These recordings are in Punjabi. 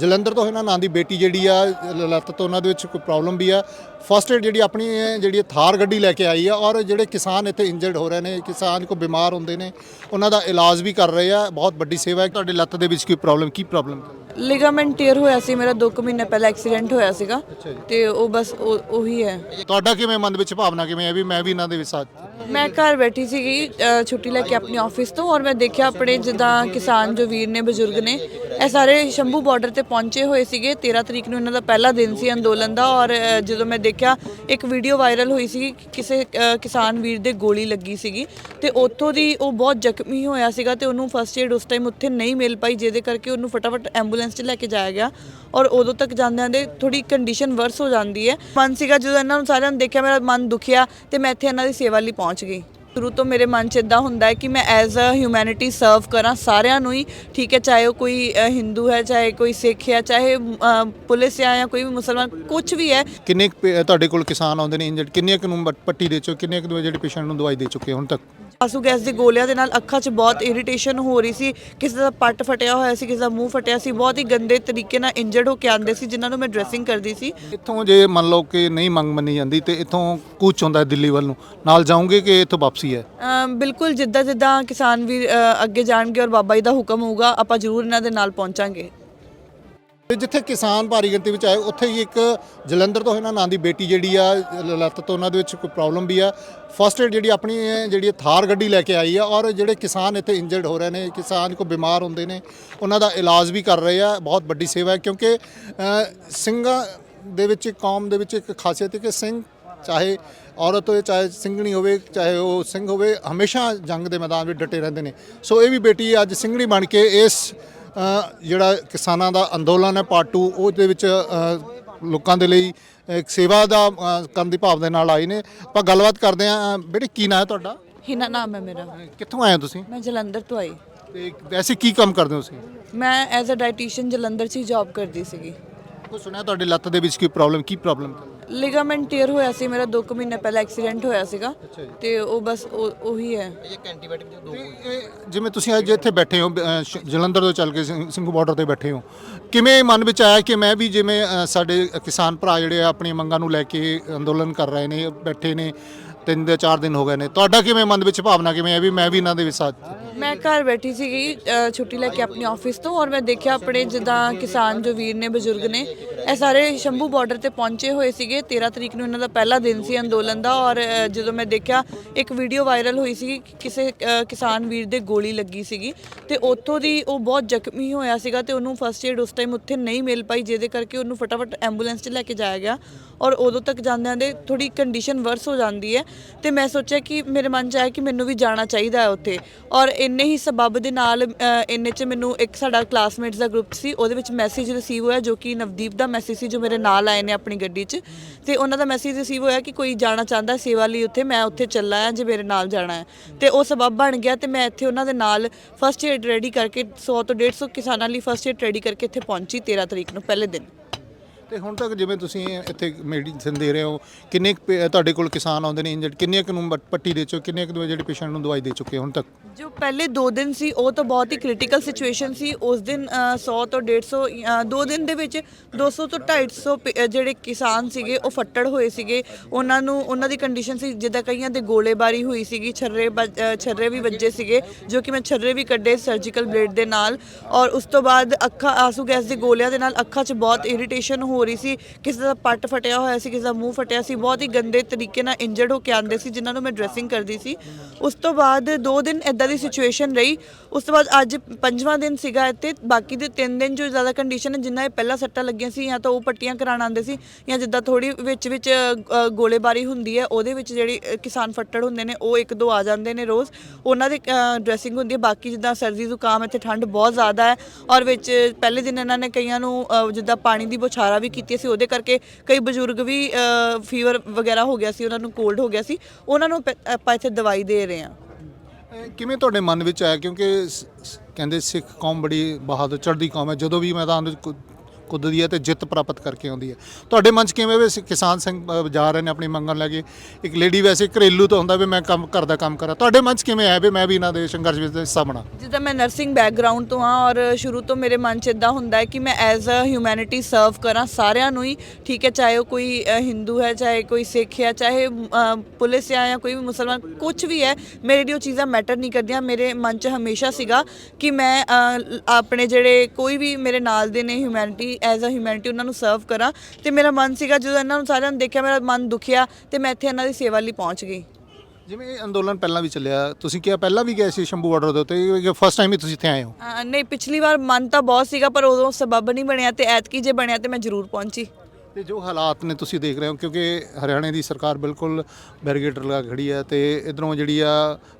ਜਲੰਧਰ ਤੋਂ ਇਹਨਾਂ ਨਾਂ ਦੀ ਬੇਟੀ ਜਿਹੜੀ ਆ ਲੱਤ ਤੋਂ ਉਹਨਾਂ ਦੇ ਵਿੱਚ ਕੋਈ ਪ੍ਰੋਬਲਮ ਵੀ ਆ। ਫਸਟ ਏਡ ਜਿਹੜੀ ਆਪਣੀ ਜਿਹੜੀ ਥਾਰ ਗੱਡੀ ਲੈ ਕੇ ਆਈ ਆ ਔਰ ਜਿਹੜੇ ਕਿਸਾਨ ਇੱਥੇ ਇੰਜਰਡ ਹੋ ਰਹੇ ਨੇ ਕਿਸਾਨ ਕੋ ਬਿਮਾਰ ਹੁੰਦੇ ਨੇ ਉਹਨਾਂ ਦਾ ਇਲਾਜ ਵੀ ਕਰ ਰਹੇ ਆ ਬਹੁਤ ਵੱਡੀ ਸੇਵਾ ਹੈ। ਤੁਹਾਡੇ ਲੱਤ ਦੇ ਵਿੱਚ ਕੋਈ ਪ੍ਰੋਬਲਮ ਕੀ ਪ੍ਰੋਬਲਮ ਲਿਗਾਮੈਂਟ ਟੀਅਰ ਹੋਇਆ ਸੀ ਮੇਰਾ 2 ਮਹੀਨੇ ਪਹਿਲਾਂ ਐਕਸੀਡੈਂਟ ਹੋਇਆ ਸੀਗਾ। ਤੇ ਉਹ ਬਸ ਉਹ- ਹੈ। ਤੁਹਾਡਾ ਕਿਵੇਂ ਮਨ ਵਿੱਚ ਭਾਵਨਾ ਕਿਵੇਂ ਹੈ ਵੀ ਮੈਂ ਵੀ ਇਹਨਾਂ ਦੇ ਵਿੱਚ ਸਾਥ ਮੈਂ ਘਰ ਬੈਠੀ ਸੀਗੀ ਛੁੱਟੀ ਲੈ ਕੇ ਆਪਣੀ ਆਫਿਸ ਤੋਂ ਔਰ ਮੈਂ ਦੇਖਿਆ ਆਪਣੇ ਜਿੱਦਾਂ ਕਿਸਾਨ ਜੋ ਵੀਰ ਨੇ ਬਜ਼ੁਰਗ ਨੇ ਇਹ ਸਾਰੇ ਸ਼ੰਭੂ ਬਾਰਡਰ ਤੇ ਪਹੁੰਚੇ ਹੋਏ ਸੀਗੇ। 13 ਤਰੀਕ ਨੂੰ ਇਹਨਾਂ ਦਾ ਪਹਿਲਾ ਦਿਨ ਸੀ ਅੰਦੋਲਨ ਦਾ ਔਰ ਜਦੋਂ ਮੈਂ ਦੇਖਿਆ, ਇੱਕ ਵੀਡੀਓ ਵਾਇਰਲ ਹੋਈ ਸੀ ਕਿਸੇ ਕਿਸਾਨ ਵੀਰ ਦੇ ਗੋਲੀ ਲੱਗੀ ਸੀਗੀ ਤੇ ਉੱਥੋਂ ਦੀ ਉਹ ਬਹੁਤ ਜ਼ਖਮੀ ਹੋਇਆ ਸੀਗਾ ਤੇ ਉਹਨੂੰ ਫਸਟ ਏਡ ਉਸ ਟਾਈਮ ਉੱਥੇ ਨਹੀਂ ਮਿਲ ਪਾਈ, ਜਿਹਦੇ ਕਰਕੇ ਉਹਨੂੰ ਫਟਾਫਟ ਐਂਬੂਲੈਂਸ 'ਚ ਲੈ ਕੇ ਜਾਇਆ ਗਿਆ ਔਰ ਉਦੋਂ ਤੱਕ ਜਾਂਦਿਆਂ ਦੇ ਥੋੜੀ ਕੰਡੀਸ਼ਨ ਵਰਸ ਹੋ ਜਾਂਦੀ ਹੈ। ਮਨ ਸੀਗਾ ਜਦੋਂ ਇਹਨਾਂ ਨੂੰ ਸਾਰਿਆਂ ਨੂੰ ਦੇਖਿਆ, ਮੇਰਾ ਮਨ ਦੁਖਿਆ ਤੇ ਮੈਂ ਇੱਥੇ ਇਹਨਾਂ ਦੀ ਸੇਵਾ ਲਈ ਪਹੁੰਚ ਗਈ। ਸ਼ੁਰੂ ਤੋਂ ਮੇਰੇ ਮਨ 'ਚ ਇਦਾਂ ਹੁੰਦਾ ਹੈ ਕਿ ਮੈਂ ਐਜ਼ ਅ ਹਿਊਮੈਨਿਟੀ ਸਰਵ ਕਰਾਂ ਸਾਰਿਆਂ ਨੂੰ ਹੀ ਠੀਕ ਹੈ ਚਾਹੇ ਉਹ ਕੋਈ ਅ, ਹਿੰਦੂ ਹੈ ਚਾਹੇ ਕੋਈ ਸਿੱਖ ਹੈ ਚਾਹੇ ਅ, ਪੁਲਿਸ ਹੈ ਜਾਂ ਕੋਈ ਵੀ ਮੁਸਲਮਾਨ ਕੁਝ ਵੀ ਹੈ। ਕਿੰਨੇ ਕੁ ਪੇ- ਤੁਹਾਡੇ ਕੋਲ ਕਿਸਾਨ ਆਉਂਦੇ ਨੇ ਇੰਜਰਡ ਕਿੰਨੇ ਕੁ ਨੂੰ ਪੱਟੀ ਦੇ ਚੁੱਕੇ ਕਿੰਨੇ ਕੁ ਜਿਹੜੇ ਪੇਸ਼ੈਂਟ ਨੂੰ ਦਵਾਈ ਦੇ ਚੁੱਕੇ ਹੁਣ ਤੱਕ? ਆਸੂ ਗੈਸ ਦੇ ਗੋਲਿਆਂ ਦੇ ਨਾਲ ਅੱਖਾਂ 'ਚ ਬਹੁਤ ਇਰੀਟੇਸ਼ਨ ਹੋ ਰਹੀ ਸੀ। ਕਿਸੇ ਦਾ ਪੱਟ ਫਟਿਆ ਹੋਇਆ ਸੀ ਕਿਸੇ ਦਾ ਮੂੰਹ ਫਟਿਆ ਸੀ। ਬਹੁਤ ਹੀ ਗੰਦੇ ਤਰੀਕੇ ਨਾਲ ਇੰਜਰਡ ਹੋ ਕੇ ਆਉਂਦੇ ਸੀ ਜਿਨ੍ਹਾਂ ਨੂੰ ਮੈਂ ਡਰੈਸਿੰਗ ਕਰਦੀ ਸੀ। ਇੱਥੋਂ ਜੇ ਮੰਨ ਲਓ ਕਿ ਨਹੀਂ ਮੰਗ ਮੰਨੀ ਜਾਂਦੀ ਤੇ ਇੱਥੋਂ ਕੂਚ ਹੁੰਦਾ ਦਿੱਲੀ ਵੱਲ ਨੂੰ। ਨਾਲ ਜਾਓਗੇ ਕਿ ਇੱਥੋਂ ਵਾਪਸੀ ਹੈ? ਬਿਲਕੁਲ ਜਿੱਦਾਂ ਜਿੱਦਾਂ ਕਿਸਾਨ ਵੀ ਅੱਗੇ ਜਾਣਗੇ ਔਰ ਬਾਬਾ ਜੀ ਦਾ ਹੁਕਮ ਹੋਊਗਾ ਆਪਾਂ ਜ਼ਰੂਰ ਇਹਨਾਂ ਦੇ ਨਾਲ ਪਹੁੰਚਾਂਗੇ। ਤੇ ਜਿੱਥੇ ਕਿਸਾਨ ਭਾਰੀ ਗਿਣਤੀ ਵਿੱਚ ਆਏ, ਉੱਥੇ ਹੀ ਇੱਕ ਜਲੰਧਰ ਤੋਂ ਇਹਨਾਂ ਨਾਂ ਦੀ ਬੇਟੀ ਜਿਹੜੀ ਆ, ਲ- ਲੱਤ ਤੋਂ ਉਹਨਾਂ ਦੇ ਵਿੱਚ ਕੋਈ ਪ੍ਰੋਬਲਮ ਵੀ ਆ। ਫਸਟ ਏਡ ਜਿਹੜੀ ਆਪਣੀ, ਜਿਹੜੀ ਥਾਰ ਗੱਡੀ ਲੈ ਕੇ ਆਈ ਆ ਔਰ ਜਿਹੜੇ ਕਿਸਾਨ ਇੱਥੇ ਇੰਜਰਡ ਹੋ ਰਹੇ ਨੇ, ਕਿਸਾਨ ਕੋ ਬਿਮਾਰ ਹੁੰਦੇ ਨੇ, ਉਹਨਾਂ ਦਾ ਇਲਾਜ ਵੀ ਕਰ ਰਹੇ ਆ। ਬਹੁਤ ਵੱਡੀ ਸੇਵਾ ਹੈ ਕਿਉਂਕਿ ਸਿੰਘਾਂ ਦੇ ਵਿੱਚ, ਕੌਮ ਦੇ ਵਿੱਚ ਇੱਕ ਖਾਸੀਅਤ ਹੈ ਕਿ ਸਿੰਘ ਚਾਹੇ ਔਰਤ ਹੋਵੇ ਚਾਹੇ ਸਿੰਘਣੀ ਹੋਵੇ, ਚਾਹੇ ਉਹ ਸਿੰਘ ਹੋਵੇ, ਹਮੇਸ਼ਾ ਜੰਗ ਦੇ ਮੈਦਾਨ ਵਿੱਚ ਡਟੇ ਰਹਿੰਦੇ ਨੇ। ਸੋ ਇਹ ਵੀ ਬੇਟੀ ਅੱਜ ਸਿੰਘਣੀ ਬਣ ਕੇ ਇਸ ਜਿਹੜਾ ਕਿਸਾਨਾਂ ਦਾ ਅੰਦੋਲਨ ਹੈ ਪਾਰਟ 2 ਉਹਦੇ ਵਿੱਚ ਲੋਕਾਂ ਦੇ ਲਈ ਇੱਕ ਸੇਵਾ ਦਾ ਕਰਨ ਦੀ ਭਾਵਨਾ ਦੇ ਨਾਲ ਆਏ ਨੇ। ਆਪਾਂ ਗੱਲਬਾਤ ਕਰਦੇ ਹਾਂ। ਬੇਟੇ ਕੀ ਨਾਂ ਹੈ ਤੁਹਾਡਾ? ਹਿਨਾ ਨਾਮ ਹੈ ਮੇਰਾ। ਕਿੱਥੋਂ ਆਏ ਹੋ ਤੁਸੀਂ? ਮੈਂ ਜਲੰਧਰ ਤੋਂ ਆਈ। ਤੇ ਵੈਸੇ ਕੀ ਕੰਮ ਕਰਦੇ ਹੋ ਤੁਸੀਂ? ਮੈਂ ਐਜ਼ ਅ ਡਾਈਟੀਸ਼ੀਅਨ ਜਲੰਧਰ 'ਚ ਹੀ ਜੌਬ ਕਰਦੀ ਸੀਗੀ। ਕੋਈ ਸੁਣਿਆ ਤੁਹਾਡੀ ਲੱਤ ਦੇ ਵਿੱਚ ਕੀ ਪ੍ਰੋਬਲਮ ਕੀ ਪ੍ਰੋਬਲਮ ਲਿਗਾਮੈਂਟ ਟੀਅਰ ਹੋਇਆ ਸੀ ਮੇਰਾ 2 ਮਹੀਨੇ ਪਹਿਲਾਂ ਐਕਸੀਡੈਂਟ ਹੋਇਆ ਸੀਗਾ। ਤੇ ਉਹ ਬਸ ਉਹ- ਉਹੀ ਹੈ। ਜਿਵੇਂ ਤੁਸੀਂ ਅੱਜ ਇੱਥੇ ਬੈਠੇ ਹੋ ਅ, ਸ਼- ਜਲੰਧਰ ਤੋਂ ਚੱਲ ਕੇ ਸਿੰਘ- ਸਿੰਘੂ ਬਾਰਡਰ ਤੇ ਬੈਠੇ ਹੋ ਕਿਵੇਂ ਮਨ ਵਿੱਚ ਆਇਆ ਕਿ ਮੈਂ ਵੀ ਜਿਵੇਂ ਅ, ਸਾਡੇ ਕਿਸਾਨ ਭਰਾ ਜਿਹੜੇ ਆ ਆਪਣੀਆਂ ਮੰਗਾਂ ਨੂੰ ਲੈ ਕੇ ਅੰਦੋਲਨ ਕਰ ਰਹੇ ਨੇ ਬੈਠੇ ਨੇ ਤਿੰਨ ਦੇ ਚਾਰ ਦਿਨ ਹੋ ਗਏ ਨੇ ਤੁਹਾਡਾ ਕਿਵੇਂ ਮਨ ਵਿੱਚ ਭਾਵਨਾ ਕਿਵੇਂ ਹੈ ਵੀ ਮੈਂ ਵੀ ਇਹਨਾਂ ਦੇ ਵਿੱਚ ਸਾਥ ਮੈਂ ਘਰ ਬੈਠੀ ਸੀਗੀ ਅ, ਛੁੱਟੀ ਲੈ ਕੇ ਆਪਣੀ ਆਫਿਸ ਤੋਂ ਔਰ ਮੈਂ ਦੇਖਿਆ ਆਪਣੇ ਜਿੱਦਾਂ ਕਿਸਾਨ ਜੋ ਵੀਰ ਨੇ ਬਜ਼ੁਰਗ ਨੇ ਇਹ ਸਾਰੇ ਸ਼ੰਭੂ ਬਾਰਡਰ ਤੇ ਪਹੁੰਚੇ ਹੋਏ ਸੀਗੇ। 13 ਤਰੀਕ ਨੂੰ ਇਹਨਾਂ ਦਾ ਪਹਿਲਾ ਦਿਨ ਸੀ ਅੰਦੋਲਨ ਦਾ ਔਰ ਜਦੋਂ ਮੈਂ ਦੇਖਿਆ, ਇੱਕ ਵੀਡੀਓ ਵਾਇਰਲ ਹੋਈ ਸੀ ਕਿਸੇ ਕਿਸਾਨ ਵੀਰ ਦੇ ਗੋਲੀ ਲੱਗੀ ਸੀਗੀ ਤੇ ਉੱਥੋਂ ਦੀ ਉਹ ਬਹੁਤ ਜ਼ਖਮੀ ਹੋਇਆ ਸੀਗਾ ਤੇ ਉਹਨੂੰ ਫਸਟ ਏਡ ਉਸ ਟਾਈਮ ਉੱਥੇ ਨਹੀਂ ਮਿਲ ਪਾਈ, ਜਿਹਦੇ ਕਰਕੇ ਉਹਨੂੰ ਫਟਾਫਟ ਐਂਬੂਲੈਂਸ 'ਚ ਲੈ ਕੇ ਜਾਇਆ ਗਿਆ ਔਰ ਉਦੋਂ ਤੱਕ ਜਾਂਦਿਆਂ ਦੇ ਥੋੜੀ ਕੰਡੀਸ਼ਨ ਵਰਸ ਹੋ ਜਾਂਦੀ ਹੈ ਤੇ ਮੈਂ ਸੋਚਿਆ ਕਿ ਮੇਰੇ ਮਨ 'ਚ ਆਇਆ ਕਿ ਮੈਨੂੰ ਵੀ ਜਾਣਾ ਚਾਹੀਦਾ ਹੈ ਉੱਥੇ ਔਰ ਇੰਨੇ ਹੀ ਸਬਬ ਦੇ ਨਾਲ ਇੰਨੇ 'ਚ ਮੈਨੂੰ ਇੱਕ ਸਾਡਾ ਕਲਾਸਮੇਟਸ ਦਾ ਗਰੁੱਪ ਸੀ, ਉਹਦੇ ਵਿੱਚ ਮੈਸੇਜ ਰਿਸੀਵ ਹੋਇਆ ਜੋ ਕਿ ਨਵਦੀਪ ਦਾ ਮੈਸੇਜ ਸੀ ਜੋ ਮੇਰੇ ਨਾਲ ਆਏ ਨੇ ਆਪਣੀ ਗੱਡੀ 'ਚ। ਤੇ ਉਹਨਾਂ ਦਾ ਮੈਸੇਜ ਰਿਸੀਵ ਹੋਇਆ ਕਿ ਕੋਈ ਜਾਣਾ ਚਾਹੁੰਦਾ ਸੇਵਾ ਲਈ ਉੱਥੇ, ਮੈਂ ਉੱਥੇ ਚੱਲਾ ਆ ਜੇ ਮੇਰੇ ਨਾਲ ਜਾਣਾ ਹੈ। ਤੇ ਉਹ ਸਬਬ ਬਣ ਗਿਆ ਤੇ ਮੈਂ ਇੱਥੇ ਉਹਨਾਂ ਦੇ ਨਾਲ ਫਸਟ ਏਡ ਰੈਡੀ ਕਰਕੇ 100 ਤੋਂ 150 ਕਿਸਾਨਾਂ ਲਈ ਫਸਟ ਏਡ ਰੈਡੀ ਕਰਕੇ ਇੱਥੇ ਪਹੁੰਚੀ 13 ਤਰੀਕ ਨੂੰ, ਪਹਿਲੇ ਦਿਨ। ਤੇ ਹੁਣ ਤੱਕ ਜਿਵੇਂ ਤੁਸੀਂ ਇੱਥੇ ਮੈਡੀਸਿਨ ਦੇ ਰਹੇ ਹੋ ਕਿੰਨੇ ਕੁ ਪੇ- ਤੁਹਾਡੇ ਕੋਲ ਕਿਸਾਨ ਆਉਂਦੇ ਨੇ ਇੰਜਰਡ ਕਿੰਨੇ ਕੁ ਨੂੰ ਬ- ਪੱਟੀ ਦੇ ਚੁੱਕੇ ਕਿੰਨੇ ਕੁ ਜਿਹੜੇ ਪੇਸ਼ੈਂਟ ਨੂੰ ਦਵਾਈ ਦੇ ਚੁੱਕੇ ਹੁਣ ਤੱਕ? ਜੋ ਪਹਿਲੇ 2 ਦਿਨ ਸੀ ਉਹ ਤਾਂ ਬਹੁਤ ਹੀ ਕ੍ਰਿਟੀਕਲ ਸਿਚੁਏਸ਼ਨ ਸੀ। ਉਸ ਦਿਨ ਅ, 100 ਤੋਂ 150 ਅ, ਦੋ ਦਿਨ ਦੇ ਵਿੱਚ 200 ਤੋਂ 250 ਪ- ਅ, ਜਿਹੜੇ ਕਿਸਾਨ ਸੀਗੇ ਉਹ ਫੱਟੜ ਹੋਏ ਸੀਗੇ। ਉਹਨਾਂ ਨੂੰ ਉਹਨਾਂ ਦੀ ਕੰਡੀਸ਼ਨ ਸੀ ਜਿੱਦਾਂ ਕਈਆਂ ਦੇ ਗੋਲੇਬਾਰੀ ਹੋਈ ਸੀਗੀ ਛਰਰੇ ਵੱਜ- ਅ, ਛਰਰੇ ਵੀ ਵੱਜੇ ਸੀਗੇ ਜੋ ਕਿ ਮੈਂ ਛਰਰੇ ਵੀ ਕੱਢੇ ਸਰਜੀਕਲ ਬਲੇਡ ਦੇ ਨਾਲ। ਔਰ ਉਸ ਤੋਂ ਬਾਅਦ ਅੱਖਾਂ ਆਸੂ ਗੈਸ ਦੇ ਗੋਲਿਆਂ ਦੇ ਨਾਲ ਅੱਖਾਂ 'ਚ ਬਹੁਤ ਇਰੀਟੇਸ਼ਨ ਹੋ ਹੋ ਰਹੀ ਸੀ, ਕਿਸੇ ਦਾ ਪੱਟ ਫਟਿਆ ਹੋਇਆ ਸੀ, ਕਿਸੇ ਦਾ ਮੂੰਹ ਫਟਿਆ ਸੀ, ਬਹੁਤ ਹੀ ਗੰਦੇ ਤਰੀਕੇ ਨਾਲ ਇੰਜਰਡ ਹੋ ਕੇ ਆਉਂਦੇ ਸੀ, ਜਿਨ੍ਹਾਂ ਨੂੰ ਮੈਂ ਡਰੈਸਿੰਗ ਕਰਦੀ ਸੀ। ਉਸ ਤੋਂ ਬਾਅਦ 2 ਦਿਨ ਇਦਾਂ ਦੀ ਸਿਚੁਏਸ਼ਨ ਰਹੀ, ਉਸ ਤੋਂ ਬਾਅਦ ਅੱਜ ਪੰਜਵਾਂ ਦਿਨ ਸੀਗਾ ਇੱਥੇ, ਬਾਕੀ ਦੇ 3 ਦਿਨ ਜੋ ਜ਼ਿਆਦਾ ਕੰਡੀਸ਼ਨ ਹੈ, ਜਿੰਨਾ ਇਹ ਪਹਿਲਾਂ ਸੱਟਾਂ ਲੱਗੀਆਂ ਸੀ, ਜਾਂ ਤਾਂ ਉਹ ਪੱਟੀਆਂ ਕਰਾਉਣ ਆਉਂਦੇ ਸੀ, ਜਾਂ ਜਿੱਦਾਂ ਥੋੜੀ ਵਿੱਚ ਵਿੱਚ ਗੋਲੇਬਾਰੀ ਹੁੰਦੀ ਹੈ, ਉਹਦੇ ਵਿੱਚ ਜਿਹੜੀ ਕਿਸਾਨ ਫੱਟੜ ਹੁੰਦੇ ਨੇ, ਉਹ ਇੱਕ ਦੋ ਆ ਜਾਂਦੇ ਨੇ ਰੋਜ਼। ਉਹਨਾਂ ਦੀ ਡਰੈਸਿੰਗ ਹੁੰਦੀ ਹੈ, ਬਾਕੀ ਜਿੱਦਾਂ ਸਰਦੀ ਜ਼ੁਕਾਮ, ਇੱਥੇ ਠੰਡ ਬਹੁਤ ਜ਼ਿਆਦਾ ਹੈ, ਔਰ ਵਿੱਚ ਪਹਿਲੇ ਦਿਨ ਇਹਨਾਂ ਨੇ ਕਈਆਂ ਨੂੰ ਜਿੱਦਾਂ ਪਾਣੀ ਦੀ ਬੁਛਾਰਾ ਵੀ ਕੀਤੀ ਸੀ, ਉਹਦੇ ਕਰਕੇ ਕਈ ਬਜ਼ੁਰਗ ਵੀ ਫੀਵਰ ਵਗੈਰਾ ਹੋ ਗਿਆ ਸੀ, ਉਹਨਾਂ ਨੂੰ ਕੋਲਡ ਹੋ ਗਿਆ ਸੀ, ਉਹਨਾਂ ਨੂੰ ਪ- ਆਪਾਂ ਇੱਥੇ ਦਵਾਈ ਦੇ ਰਹੇ ਹਾਂ। ਕਿਵੇਂ ਤੁਹਾਡੇ ਮਨ ਵਿੱਚ ਆਇਆ? ਕਿਉਂਕਿ ਸ- ਸ- ਕਹਿੰਦੇ ਸਿੱਖ ਕੌਮ ਬੜੀ ਬਹਾਦਰ, ਚੜ੍ਹਦੀ ਕੌਮ ਹੈ। ਜਦੋਂ ਵੀ ਮੈਦਾਨ ਵਿੱਚ ਕੋ- ਕੁੱਦਦੀ ਹੈ ਤੇ ਜਿੱਤ ਪ੍ਰਾਪਤ ਕਰਕੇ ਆਉਂਦੀ ਹੈ। ਤੁਹਾਡੇ ਮਨ 'ਚ ਕਿਵੇਂ ਵੀ ਕਿਸਾਨ ਸਿੰਘ ਅ, ਜਾ ਰਹੇ ਨੇ ਆਪਣੀ ਮੰਗਾਂ ਲੈ ਕੇ। ਇੱਕ ਲੇਡੀ ਵੈਸੇ ਘਰੇਲੂ ਤਾਂ ਹੁੰਦਾ ਵੀ ਮੈਂ ਕੰਮ ਘਰ ਦਾ ਕੰਮ ਕਰਾਂ। ਤੁਹਾਡੇ ਮਨ 'ਚ ਕਿਵੇਂ ਆਇਆ ਵੀ ਮੈਂ ਵੀ ਇਹਨਾਂ ਦੇ ਸੰਘਰਸ਼ ਵਿੱਚ ਹਿੱਸਾ ਬਣਾ? ਜਿੱਦਾਂ ਮੈਂ ਨਰਸਿੰਗ ਬੈਕਗ੍ਰਾਉਂਡ ਤੋਂ ਆ ਔਰ ਸ਼ੁਰੂ ਤੋਂ ਮੇਰੇ ਮਨ 'ਚ ਇਦਾਂ ਹੁੰਦਾ ਹੈ ਕਿ ਮੈਂ ਐਜ਼ ਅ ਹਿਊਮੈਨਿਟੀ ਸਰਵ ਕਰਾਂ। ਸਾਰਿਆਂ ਨੂੰ ਹੀ ਠੀਕ ਹੈ ਚਾਹੇ ਉਹ ਕੋਈ ਅ, ਹਿੰਦੂ ਹੈ ਚਾਹੇ ਕੋਈ ਸਿੱਖ ਹੈ ਚਾਹੇ ਅ, ਪੁਲਿਸ ਹੈ ਜਾਂ ਕੋਈ ਵੀ ਮੁਸਲਮਾਨ ਕੁਝ ਵੀ ਹੈ ਮੇਰੇ ਲਈ ਉਹ ਚੀਜ਼ਾਂ ਮੈਟਰ ਨਹੀਂ ਕਰਦੀਆਂ। ਮੇਰੇ ਮਨ 'ਚ ਹਮੇਸ਼ਾ ਸੀਗਾ ਕਿ ਮੈਂ ਅ, ਲ- ਆਪਣੇ ਜਿਹੜੇ ਕੋਈ ਵੀ ਮੇਰੇ ਨਾਲ ਦੇ ਨੇ ਹਿਊਮੈਨਿਟੀ ਐਜ਼ ਅ ਹਿਊਮੈਨਿਟੀ ਉਹਨਾਂ ਨੂੰ ਸਰਵ ਕਰਾਂ ਤੇ ਮੇਰਾ ਮਨ ਸੀਗਾ ਜਦੋਂ ਇਹਨਾਂ ਨੂੰ ਸਾਰਿਆਂ ਨੂੰ ਦੇਖਿਆ ਮੇਰਾ ਮਨ ਦੁਖਿਆ ਤੇ ਮੈਂ ਇੱਥੇ ਇਹਨਾਂ ਦੀ ਸੇਵਾ ਲਈ ਪਹੁੰਚ ਗਈ। ਜਿਵੇਂ ਇਹ ਅੰਦੋਲਨ ਪਹਿਲਾਂ ਵੀ ਚੱਲਿਆ ਤੁਸੀਂ ਕਿਹਾ ਪਹਿਲਾਂ ਵੀ ਗਏ ਸੀ ਸ਼ੰਭੂ ਬਾਰਡਰ ਦੇ ਉੱਤੇ ਫਸਟ ਟਾਈਮ ਹੀ ਤੁਸੀਂ ਇੱਥੇ ਆਏ ਹੋ? ਨਹੀਂ ਪਿਛਲੀ ਵਾਰ ਮਨ ਤਾਂ ਬਹੁਤ ਸੀਗਾ ਪਰ ਉਦੋਂ ਸਬਬ ਨਹੀਂ ਬਣਿਆ ਤੇ ਐਤਕੀ ਜੇ ਬਣਿਆ ਤੇ ਮੈਂ ਜ਼ਰੂਰ ਪਹੁੰਚੀ। ਤੇ ਜੋ ਹਾਲਾਤ ਨੇ ਤੁਸੀਂ ਦੇਖ ਰਹੇ ਹੋ ਕਿਉਂਕਿ ਹਰਿਆਣੇ ਦੀ ਸਰਕਾਰ ਬਿਲਕੁਲ ਬੈਰੀਗੇਟਰ ਲਗਾ ਕੇ ਖੜੀ ਹੈ ਤੇ ਇਧਰੋਂ ਜਿਹੜੀ ਆ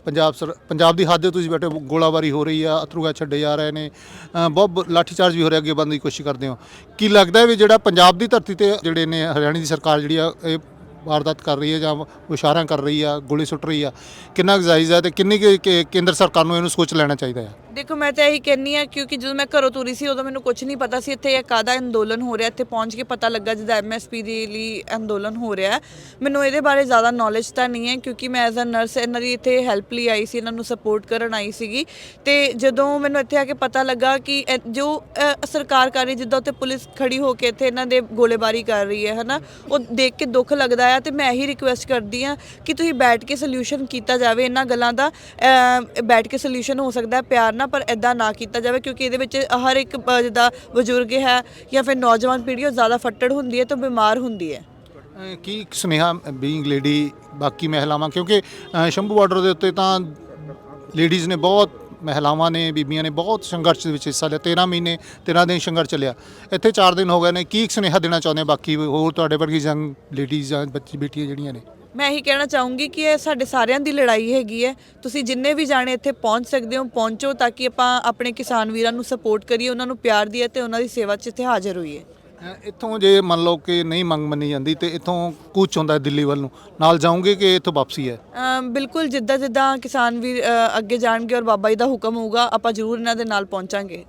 ਪੰਜਾਬ ਸਰ ਪੰਜਾਬ ਦੀ ਹੱਦ ਤੇ ਤੁਸੀਂ ਬੈਠੇ ਹੋ, ਗੋਲਾਬਾਰੀ ਹੋ ਰਹੀ ਆ ਅਥਰੂ ਛੱਡੇ ਜਾ ਰਹੇ ਨੇ ਅ, ਬਹੁਤ ਲਾਠੀਚਾਰਜ ਵੀ ਹੋ ਰਿਹਾ ਅੱਗੇ ਬੰਦ ਦੀ ਕੋਸ਼ਿਸ਼ ਕਰਦੇ ਹੋ। ਕੀ ਲੱਗਦਾ ਹੈ ਵੀ ਜਿਹੜਾ ਪੰਜਾਬ ਦੀ ਧਰਤੀ ਤੇ ਜਿਹੜੇ ਨੇ ਹਰਿਆਣੇ ਦੀ ਸਰਕਾਰ ਜਿਹੜੀ ਆ ਇਹ ਵਾਰਦਾਤ ਕਰ ਰਹੀ ਹੈ ਜਾਂ ਇਸ਼ਾਰਾ ਕਰ ਰਹੀ ਆ ਗੋਲੀ ਸੁੱਟ ਰਹੀ ਆ ਕਿੰਨਾ ਕੁ ਜਾਇਜ਼ ਹੈ ਤੇ ਕਿੰਨੀ ਕੁ ਕੇ- ਕੇਂਦਰ ਸਰਕਾਰ ਨੂੰ ਇਹਨੂੰ ਸੋਚ ਲੈਣਾ ਚਾਹੀਦਾ ਹੈ? ਦੇਖੋ ਮੈਂ ਤਾਂ ਇਹੀ ਕਹਿੰਨੀ ਆ ਕਿਉਂਕਿ ਜਦੋਂ ਮੈਂ ਘਰੋਂ ਤੁਰੀ ਸੀ ਉਦੋਂ ਮੈਨੂੰ ਕੁਝ ਨਹੀਂ ਪਤਾ ਸੀ ਇੱਥੇ ਇਹ ਕਾਦਾ ਅੰਦੋਲਨ ਹੋ ਰਿਹਾ ਇੱਥੇ ਪਹੁੰਚ ਕੇ ਪਤਾ ਲੱਗਾ ਜਿਹਦਾ ਐਮਐਸਪੀ ਦੇ ਲਈ ਅੰਦੋਲਨ ਹੋ ਰਿਹਾ ਹੈ। ਮੈਨੂੰ ਇਹਦੇ ਬਾਰੇ ਜ਼ਿਆਦਾ ਨੌਲੇਜ ਤਾਂ ਨਹੀਂ ਹੈ ਕਿਉਂਕਿ ਮੈਂ ਐਜ਼ ਅ ਨਰਸ ਇਹਨਾਂ ਦੀ ਇੱਥੇ ਹੈਲਪ ਲਈ ਆਈ ਸੀ ਇਹਨਾਂ ਨੂੰ ਸਪੋਰਟ ਕਰਨ ਆਈ ਸੀਗੀ ਤੇ ਜਦੋਂ ਮੈਨੂੰ ਇੱਥੇ ਆ ਕੇ ਪਤਾ ਲੱਗਾ ਕਿ ਇਹ ਜੋ ਅ, ਸਰਕਾਰ ਕਰ ਰਹੀ ਜਿੱਦਾਂ ਉੱਤੇ ਪੁਲਿਸ ਖੜੀ ਹੋ ਕੇ ਇੱਥੇ ਇਹਨਾਂ ਦੇ ਗੋਲੇਬਾਰੀ ਕਰ ਰਹੀ ਹੈ ਹਨਾ ਉਹ ਦੇਖ ਕੇ ਦੁੱਖ ਲੱਗਦਾ ਆ ਤੇ ਮੈਂ ਇਹੀ ਰਿਕੁਐਸਟ ਕਰਦੀ ਆ ਕਿ ਤੁਸੀਂ ਬੈਠ ਕੇ ਸੋਲੂਸ਼ਨ ਕੀਤਾ ਜਾਵੇ ਇਹਨਾਂ ਗੱਲਾਂ ਦਾ ਅ, ਬੈਠ ਕੇ ਸੋਲੂਸ਼ਨ ਹੋ ਸਕਦਾ ਹੈ ਪਿਆਰ ਨਾਲ ਪਰ ਇਦਾਂ ਨਾ ਕੀਤਾ ਜਾਵੇ ਕਿਉਂਕਿ ਇਹਦੇ ਵਿੱਚ ਹਰ ਇੱਕ ਅ, ਜਿੱਦਾਂ ਬਜ਼ੁਰਗ ਹੈ ਜਾਂ ਫਿਰ ਨੌਜਵਾਨ ਪੀੜ੍ਹੀ ਉਹ ਜ਼ਿਆਦਾ ਫੱਟੜ ਹੁੰਦੀ ਹੈ ਤੇ ਬਿਮਾਰ ਹੁੰਦੀ ਹੈ। ਅਹ ਕੀ ਸੁਨੇਹਾ ਬੀਇੰਗ ਲੇਡੀ ਬਾਕੀ ਮਹਿਲਾਵਾਂ? ਕਿਉਂਕਿ ਅਹ ਸ਼ੰਭੂ ਬਾਰਡਰ ਦੇ ਉੱਤੇ ਤਾਂ ਲੇਡੀਜ਼ ਨੇ ਬਹੁਤ ਮਹਿਲਾਵਾਂ ਨੇ ਬੀਬੀਆਂ ਨੇ ਬਹੁਤ ਸੰਘਰਸ਼ ਦੇ ਵਿੱਚ ਹਿੱਸਾ ਲਿਆ। 13 ਮਹੀਨੇ 13 ਦਿਨ ਸੰਘਰਸ਼ ਚੱਲਿਆ। ਇੱਥੇ 4 ਦਿਨ ਹੋ ਗਏ ਨੇ। ਕੀ ਸੁਨੇਹਾ ਦੇਣਾ ਚਾਹੁੰਦੇ ਹੋ? ਬਾਕੀ ਹੋਰ ਤੁਹਾਡੇ ਵਰਗੀ ਯੰਗ ਲੇਡੀਜ਼ ਜਾਂ ਬੱਚੀ ਬੇਟੀਆਂ ਜਿਹੜੀਆਂ ਨੇ? ਮੈਂ ਇਹੀ ਕਹਿਣਾ ਚਾਹੂੰਗੀ ਕਿ ਇਹ ਸਾਡੇ ਸਾਰਿਆਂ ਦੀ ਲੜਾਈ ਹੈਗੀ ਹੈ। ਤੁਸੀਂ ਜਿੰਨੇ ਵੀ ਜਾਣੇ ਇੱਥੇ ਪਹੁੰਚ ਸਕਦੇ ਹੋ ਪਹੁੰਚੋ ਤਾਂ ਕਿ ਆਪਾਂ ਆਪਣੇ ਕਿਸਾਨ ਵੀਰਾਂ ਨੂੰ ਸਪੋਰਟ ਕਰੀਏ ਉਹਨਾਂ ਨੂੰ ਪਿਆਰ ਦਈਏ ਤੇ ਉਹਨਾਂ ਦੀ ਸੇਵਾ 'ਚ ਇੱਥੇ ਹਾਜ਼ਰ ਹੋਈਏ। ਇੱਥੋਂ ਜੇ ਮੰਨ ਲਓ ਕਿ ਨਹੀਂ ਮੰਗ ਮੰਨੀ ਜਾਂਦੀ ਤੇ ਇੱਥੋਂ ਕੂਚ ਹੁੰਦਾ ਦਿੱਲੀ ਵੱਲ ਨੂੰ ਨਾਲ ਜਾਓਗੇ ਕਿ ਇੱਥੋਂ ਵਾਪਸੀ ਹੈ? ਬਿਲਕੁਲ ਜਿੱਦਾਂ ਜਿੱਦਾਂ ਕਿਸਾਨ ਵੀਰ ਅੱਗੇ ਜਾਣਗੇ ਔਰ ਬਾਬਾ ਜੀ ਦਾ ਹੁਕਮ ਹੋਊਗਾ ਆਪਾਂ ਜ਼ਰੂਰ ਇਹਨਾਂ ਦੇ ਨਾਲ ਪਹੁੰਚਾਂਗੇ।